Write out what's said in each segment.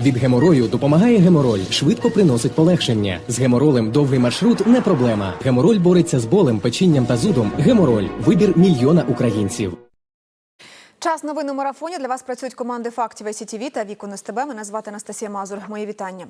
Від геморою допомагає гемороль, швидко приносить полегшення. З геморолем довгий маршрут не проблема. Гемороль бореться з болем, печінням та зудом. Гемороль вибір мільйона українців. Час новин у марафоні. Для вас працюють команди фактів СІТВ та Вікон СТБ. Мене звати Анастасія Мазур. Мої вітання.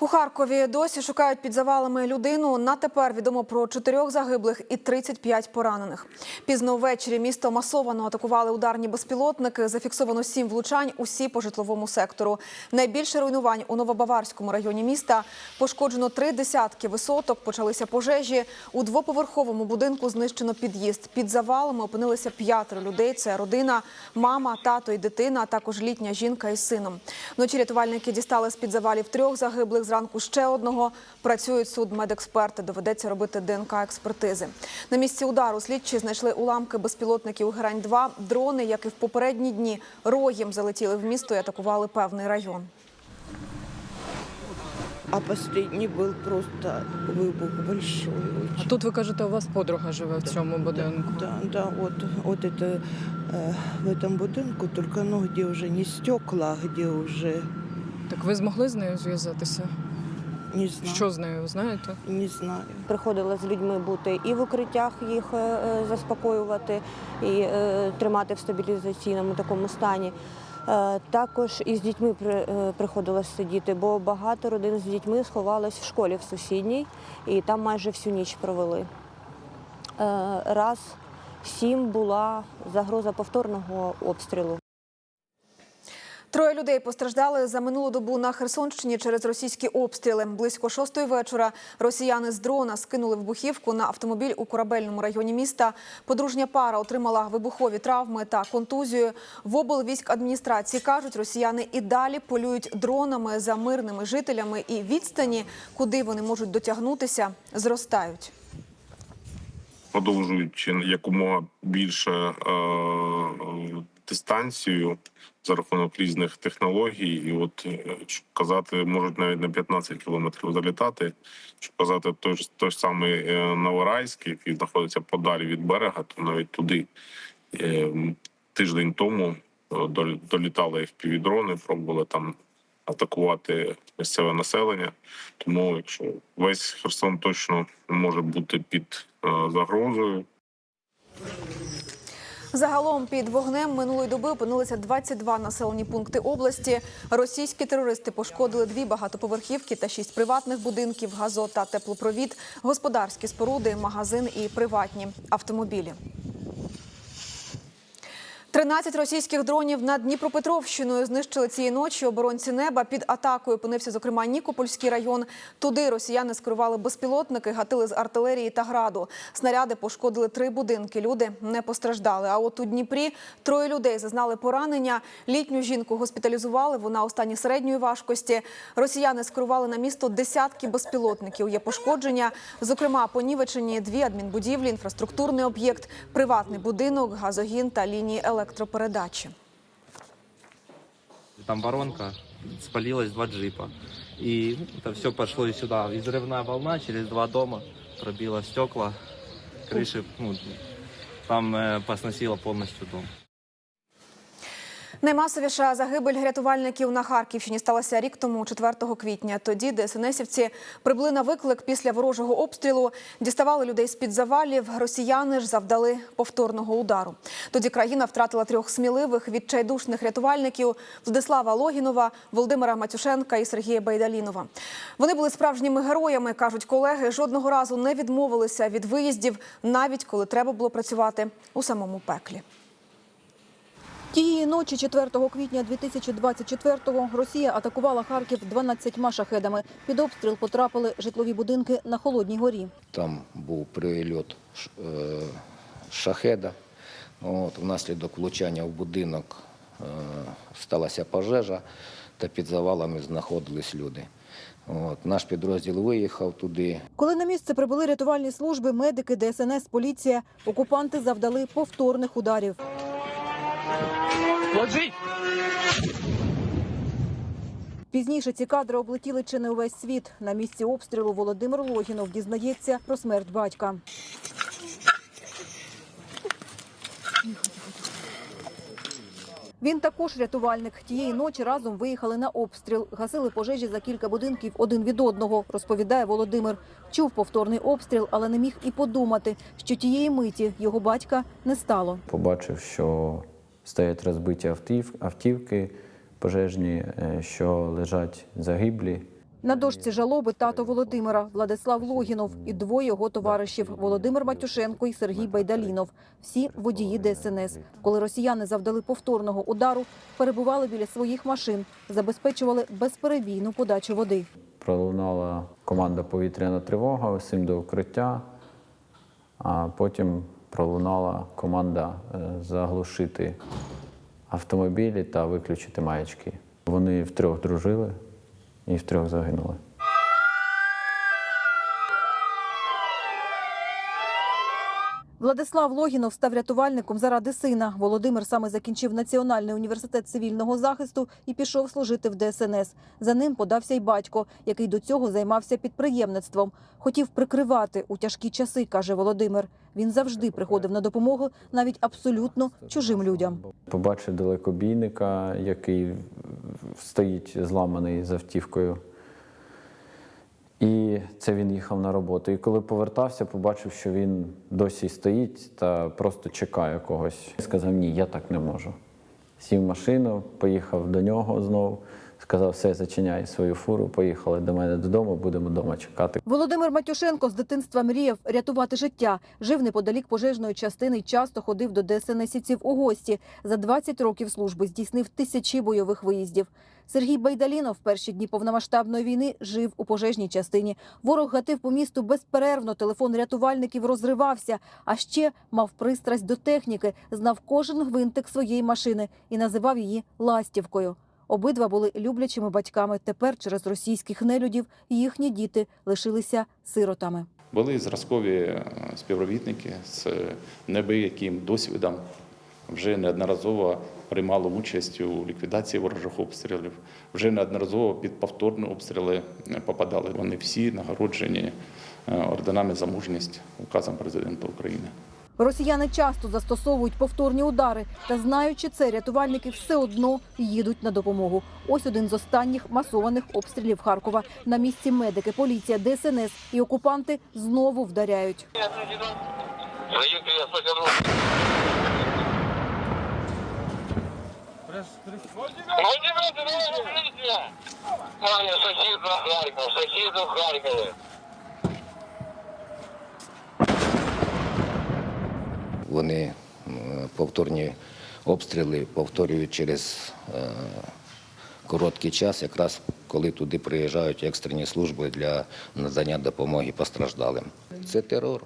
У Харкові досі шукають під завалами людину. На тепер відомо про чотирьох загиблих і 35 поранених. Пізно ввечері місто масово атакували ударні безпілотники. Зафіксовано сім влучань. Усі по житловому сектору. Найбільше руйнувань у Новобаварському районі міста. Пошкоджено три десятки висоток. Почалися пожежі. У двоповерховому будинку знищено під'їзд. Під завалами опинилися п'ятеро людей. Це родина, мама, тато і дитина, а також літня жінка із сином. Вночі рятувальники дістали з під завалів трьох загиблих Зранку ще одного. Працюють судмедексперти. Доведеться робити ДНК експертизи. На місці удару слідчі знайшли уламки безпілотників грань 2 Дрони, як і в попередні дні, роєм залетіли в місто і атакували певний район. А последний был просто выбух большой А очень. тут ви кажете, у вас подруга живе в цьому будинку. Да, да, вот, вот это э, в этом будинку, только ну где уже не стекла, а где уже Так ви змогли з нею зв'язатися? не знаю. Що з нею знаєте? Не знаю. Приходила з людьми бути і в укриттях їх е, е, заспокоювати, і е, тримати в стабілізаційному такому стані. Також і з дітьми при- приходилось сидіти, бо багато родин з дітьми сховалось в школі в сусідній, і там майже всю ніч провели. Раз сім була загроза повторного обстрілу. Троє людей постраждали за минулу добу на Херсонщині через російські обстріли. Близько шостої вечора росіяни з дрона скинули вибухівку на автомобіль у корабельному районі міста. Подружня пара отримала вибухові травми та контузію. В облвійськадміністрації кажуть, росіяни і далі полюють дронами за мирними жителями і відстані, куди вони можуть дотягнутися, зростають. продовжують якомога більше е, дистанцію за рахунок різних технологій. І от е, щоб казати, можуть навіть на 15 кілометрів залітати. Щоб казати, той ж той ж самий е, Новорайський, який знаходиться подалі від берега, то навіть туди е, тиждень тому долітали FPV-дрони, пробували там атакувати місцеве населення. Тому, якщо весь Херсон точно може бути під загрозою, Загалом під вогнем минулої доби опинилися 22 населені пункти області. Російські терористи пошкодили дві багатоповерхівки та шість приватних будинків, газо та теплопровід, господарські споруди, магазин і приватні автомобілі. 13 російських дронів над Дніпропетровщиною знищили цієї ночі оборонці неба. Під атакою опинився, зокрема, Нікопольський район. Туди росіяни скерували безпілотники, гатили з артилерії та граду. Снаряди пошкодили три будинки. Люди не постраждали. А от у Дніпрі троє людей зазнали поранення. Літню жінку госпіталізували. Вона у стані середньої важкості. Росіяни скерували на місто десятки безпілотників. Є пошкодження. Зокрема, понівечені дві адмінбудівлі, інфраструктурний об'єкт, приватний будинок, газогін та лінії електропередачі. Там воронка, спалилось два джипа. И это все пошло и сюда. И взрывная волна через два дома пробила стекла, крыши, ну, там э, посносило полностью дом. Наймасовіша загибель рятувальників на Харківщині сталася рік тому, 4 квітня. Тоді ДСНСівці прибули на виклик після ворожого обстрілу, діставали людей з-під завалів. Росіяни ж завдали повторного удару. Тоді країна втратила трьох сміливих відчайдушних рятувальників Владислава Логінова, Володимира Матюшенка і Сергія Байдалінова. Вони були справжніми героями, кажуть колеги. Жодного разу не відмовилися від виїздів, навіть коли треба було працювати у самому пеклі. Тієї ночі, 4 квітня 2024-го, Росія атакувала Харків 12 шахедами. Під обстріл потрапили житлові будинки на Холодній горі. Там був прильот е, шахеда. От, внаслідок влучання в будинок е, сталася пожежа, та під завалами знаходились люди. От, наш підрозділ виїхав туди. Коли на місце прибули рятувальні служби, медики, ДСНС, поліція, окупанти завдали повторних ударів. Пізніше ці кадри облетіли чи не увесь світ. На місці обстрілу Володимир Логінов дізнається про смерть батька. Він також рятувальник. Тієї ночі разом виїхали на обстріл. Гасили пожежі за кілька будинків один від одного, розповідає Володимир. Чув повторний обстріл, але не міг і подумати, що тієї миті його батька не стало. Побачив, що стоять розбиті автів, автівки пожежні, е, що лежать загиблі. На дошці жалоби тато Володимира Владислав Логінов і двоє його товаришів Володимир Матюшенко і Сергій Байдалінов. Всі водії ДСНС. Коли росіяни завдали повторного удару, перебували біля своїх машин, забезпечували безперебійну подачу води. Пролунала команда повітряна тривога, усім до укриття, а потім пролунала команда е, заглушити автомобілі та виключити маячки. Вони втрьох дружили і втрьох загинули. Владислав Логінов став рятувальником заради сина. Володимир саме закінчив Національний університет цивільного захисту і пішов служити в ДСНС. За ним подався й батько, який до цього займався підприємництвом. Хотів прикривати у тяжкі часи, каже Володимир. Він завжди приходив на допомогу навіть абсолютно чужим людям. Побачив далекобійника, який стоїть зламаний з автівкою. І це він їхав на роботу. І коли повертався, побачив, що він досі стоїть та просто чекає когось. Сказав: ні, я так не можу. Сів машину, поїхав до нього знову. Сказав, все, зачиняй свою фуру, поїхали до мене додому, будемо вдома чекати. Володимир Матюшенко з дитинства мріяв рятувати життя. Жив неподалік пожежної частини й часто ходив до ДСНСівців у гості. За 20 років служби здійснив тисячі бойових виїздів. Сергій Байдалінов в перші дні повномасштабної війни жив у пожежній частині. Ворог гатив по місту безперервно. Телефон рятувальників розривався. А ще мав пристрасть до техніки, знав кожен гвинтик своєї машини і називав її ластівкою. Обидва були люблячими батьками. Тепер через російських нелюдів їхні діти лишилися сиротами. Були зразкові е, співробітники з небияким досвідом. Вже неодноразово приймали участь у ліквідації ворожих обстрілів. Вже неодноразово під повторні обстріли е, попадали. Вони всі нагороджені е, орденами за мужність указом президента України. Росіяни часто застосовують повторні удари, та знаючи це, рятувальники все одно їдуть на допомогу. Ось один з останніх масованих обстрілів Харкова. На місці медики, поліція, ДСНС і окупанти знову вдаряють. Вони е, повторні обстріли повторюють через е, короткий час, якраз коли туди приїжджають екстрені служби для надання допомоги постраждалим. Це терор.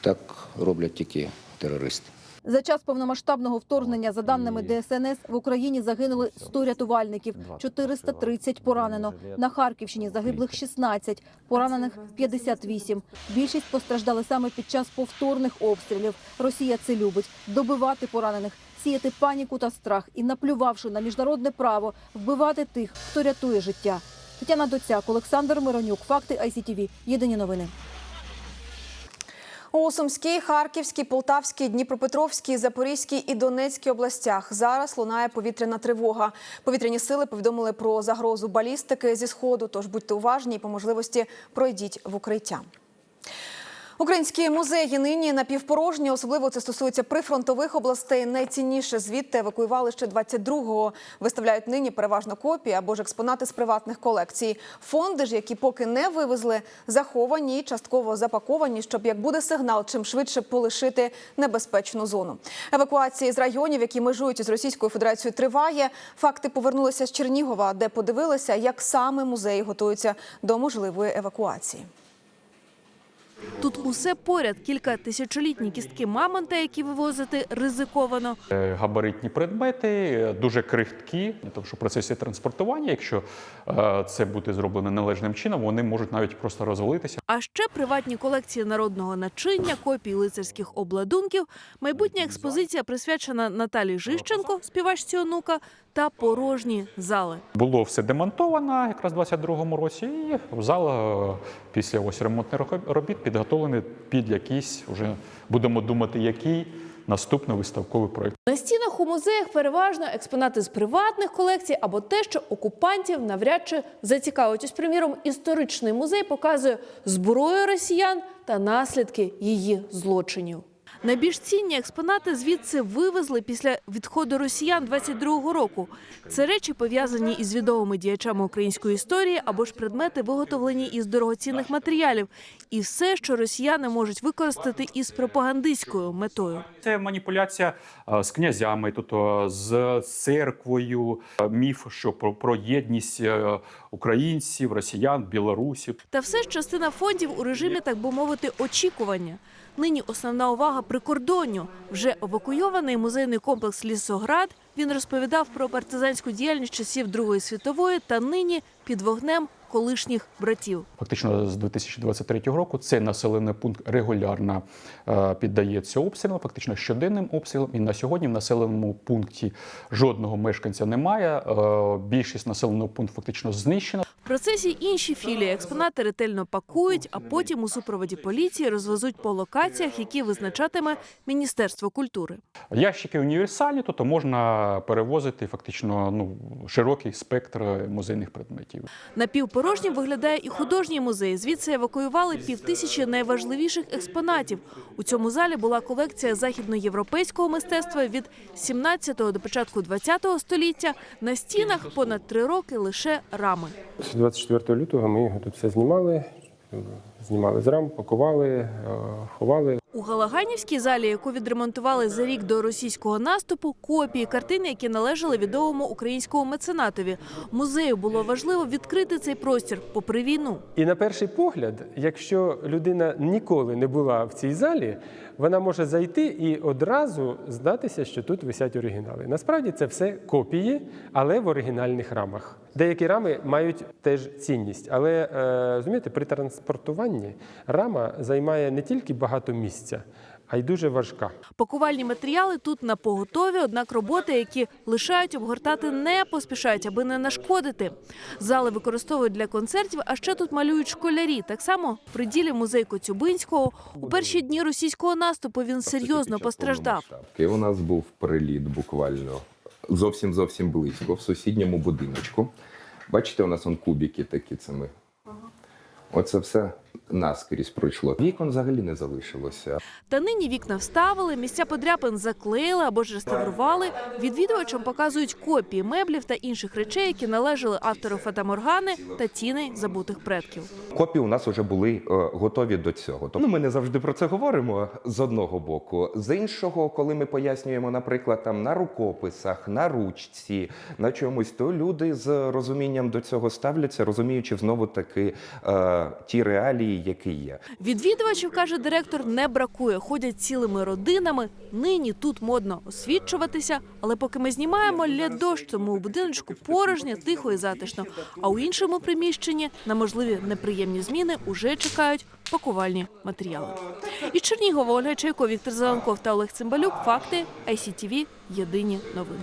Так роблять тільки терористи. За час повномасштабного вторгнення, за даними ДСНС, в Україні загинули 100 рятувальників, 430 поранено. На Харківщині загиблих 16, поранених 58. Більшість постраждали саме під час повторних обстрілів. Росія це любить добивати поранених, сіяти паніку та страх і, наплювавши на міжнародне право, вбивати тих, хто рятує життя. Тетяна Доцяк, Олександр Миронюк, факти ICTV. Єдині новини. У Сумській, Харківській, Полтавській, Дніпропетровській, Запорізькій і Донецькій областях зараз лунає повітряна тривога. Повітряні сили повідомили про загрозу балістики зі сходу. Тож будьте уважні і по можливості пройдіть в укриття. Українські музеї нині напівпорожні, особливо це стосується прифронтових областей. Найцінніше звідти евакуювали ще 22-го. Виставляють нині переважно копії або ж експонати з приватних колекцій. Фонди ж, які поки не вивезли, заховані і частково запаковані, щоб як буде сигнал, чим швидше полишити небезпечну зону. Евакуація з районів, які межують із Російською Федерацією, триває. Факти повернулися з Чернігова, де подивилися, як саме музеї готуються до можливої евакуації. Тут усе поряд кілька тисячолітні кістки мамонта, які вивозити ризиковано. Е, Габаритні предмети е, дуже крихткі, тому що в процесі транспортування, якщо е, це буде зроблено належним чином, вони можуть навіть просто розвалитися. А ще приватні колекції народного начиння, копії лицарських обладунків. Майбутня експозиція присвячена Наталі Жищенко, співачці онука, та порожні зали. Було все демонтовано якраз в 22-му році, і зал е, після ось ремонтних робіт підготовлений під якийсь, вже будемо думати, який наступний виставковий проєкт. На стінах у музеях переважно експонати з приватних колекцій або те, що окупантів навряд чи зацікавить. Ось, приміром, історичний музей показує зброю росіян та наслідки її злочинів. Найбільш цінні експонати звідси вивезли після відходу росіян 22-го року. Це речі пов'язані із відомими діячами української історії або ж предмети, виготовлені із дорогоцінних матеріалів, і все, що росіяни можуть використати із пропагандистською метою. Це маніпуляція з князями, тобто з церквою, міф, що про, єдність українців, росіян, білорусів. Та все ж частина фондів у режимі, так би мовити, очікування. Нині основна увага прикордонню. Вже евакуйований музейний комплекс Лісоград. Він розповідав про партизанську діяльність часів Другої світової та нині під вогнем колишніх братів. Фактично з 2023 року цей населений пункт регулярно е, піддається обстрілам, фактично щоденним обстрілам. І на сьогодні в населеному пункті жодного мешканця немає. Е, Більшість населеного пункту фактично знищена. В процесі інші філії експонати ретельно пакують, а потім у супроводі поліції розвезуть по локаціях, які визначатиме Міністерство культури. Ящики універсальні, тобто можна перевозити фактично ну, широкий спектр музейних предметів. Напівпорожнім виглядає і художній музей. Звідси евакуювали півтисячі найважливіших експонатів. У цьому залі була колекція західноєвропейського мистецтва від 17 до початку 20 століття. На стінах понад три роки лише рами. 24 лютого ми його тут все знімали, знімали з рам, пакували, е, ховали. У Галаганівській залі, яку відремонтували за рік до російського наступу, копії картин, які належали відомому українському меценатові. Музею було важливо відкрити цей простір попри війну. І на перший погляд, якщо людина ніколи не була в цій залі, вона може зайти і одразу здатися, що тут висять оригінали. Насправді це все копії, але в оригінальних рамах. Деякі рами мають теж цінність, але е, розумієте, при транспортуванні рама займає не тільки багато місця, а й дуже важка. Пакувальні матеріали тут на поготові, однак роботи, які лишають обгортати, не поспішають, аби не нашкодити. Зали використовують для концертів, а ще тут малюють школярі. Так само в приділі музей Коцюбинського у перші дні російського наступу він серйозно постраждав. У нас був приліт буквально зовсім зовсім близько в сусідньому будиночку. Бачите, у нас он кубики такі це ми. Оце все наскрізь пройшло. Вікон взагалі не залишилося. Та нині вікна вставили, місця подряпин заклеїли або ж реставрували. Відвідувачам показують копії меблів та інших речей, які належали автору Фатаморгани та тіни забутих предків. Копії у нас вже були е, готові до цього. Тобто ну, ми не завжди про це говоримо з одного боку. З іншого, коли ми пояснюємо, наприклад, там на рукописах, на ручці, на чомусь, то люди з розумінням до цього ставляться, розуміючи знову таки е, ті реалії, які є. Відвідувачів, каже директор, не бракує. Ходять цілими родинами. Нині тут модно освідчуватися. Але поки ми знімаємо ля дощ, тому у будиночку порожньо, тихо і затишно. А у іншому приміщенні на можливі неприємні зміни уже чекають пакувальні матеріали. Із Чернігова Ольга Чайко, Віктор Зеленков та Олег Цимбалюк. Факти ICTV. Єдині новини.